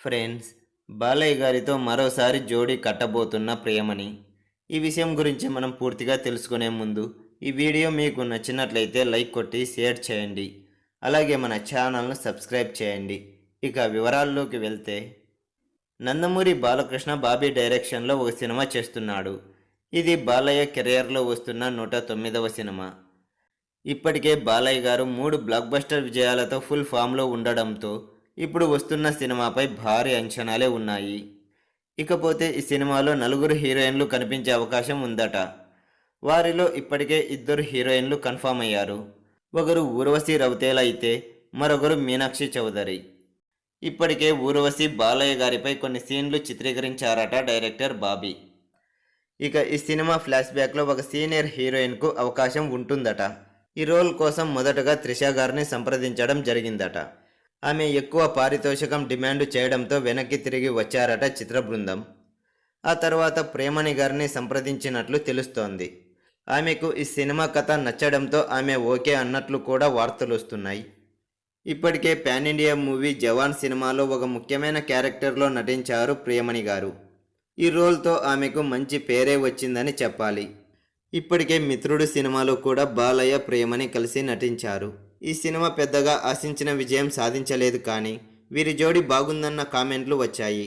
Friends Balayya గారితో మరోసారి జోడీ కట్టబోతున్న ప్రేమని ఈ విషయం గురించి మనం పూర్తిగా తెలుసుకునే ముందు ఈ వీడియో మీకు నచ్చినట్లయితే లైక్ కొట్టి షేర్ చేయండి. అలాగే మన ఛానల్ను సబ్స్క్రైబ్ చేయండి. ఇక వివరాల్లోకి వెళ్తే నందమూరి బాలకృష్ణ బాబీ డైరెక్షన్లో ఒక సినిమా చేస్తున్నాడు. ఇది బాలయ్య కెరియర్లో వస్తున్న నూట తొమ్మిదవ సినిమా. ఇప్పటికే బాలయ్య గారు మూడు బ్లాక్ బస్టర్ విజయాలతో ఫుల్ ఫామ్లో ఉండడంతో ఇప్పుడు వస్తున్న సినిమాపై భారీ అంచనాలే ఉన్నాయి. ఇకపోతే ఈ సినిమాలో నలుగురు హీరోయిన్లు కనిపించే అవకాశం ఉందట. వారిలో ఇప్పటికే ఇద్దరు హీరోయిన్లు కన్ఫామ్ అయ్యారు. ఒకరు ఊర్వశి రౌతేల అయితే మరొకరు మీనాక్షి చౌదరి. ఇప్పటికే ఊర్వశి బాలయ్య గారిపై కొన్ని సీన్లు చిత్రీకరించారట డైరెక్టర్ బాబీ. ఇక ఈ సినిమా ఫ్లాష్ బ్యాక్లో ఒక సీనియర్ హీరోయిన్కు అవకాశం ఉంటుందట. ఈ రోల్ కోసం మొదటగా త్రిష గారిని సంప్రదించడం జరిగిందట. ఆమె ఎక్కువ పారితోషికం డిమాండ్ చేయడంతో వెనక్కి తిరిగి వచ్చారట చిత్ర బృందం ఆ తర్వాత ప్రేమణి గారిని సంప్రదించినట్లు తెలుస్తోంది. ఆమెకు ఈ సినిమా కథ నచ్చడంతో ఆమె ఓకే అన్నట్లు కూడా వార్తలు వస్తున్నాయి. ఇప్పటికే పాన్ ఇండియా మూవీ జవాన్ సినిమాలో ఒక ముఖ్యమైన క్యారెక్టర్లో నటించారు ప్రియమణి గారు. ఈ రోల్తో ఆమెకు మంచి పేరే వచ్చిందని చెప్పాలి. ఇప్పటికే మిత్రుడు సినిమాలో కూడా బాలయ్య ప్రియమణి కలిసి నటించారు. ఈ సినిమా పెద్దగా ఆశించిన విజయం సాధించలేదు కానీ వీరి జోడి బాగుందన్న కామెంట్లు వచ్చాయి.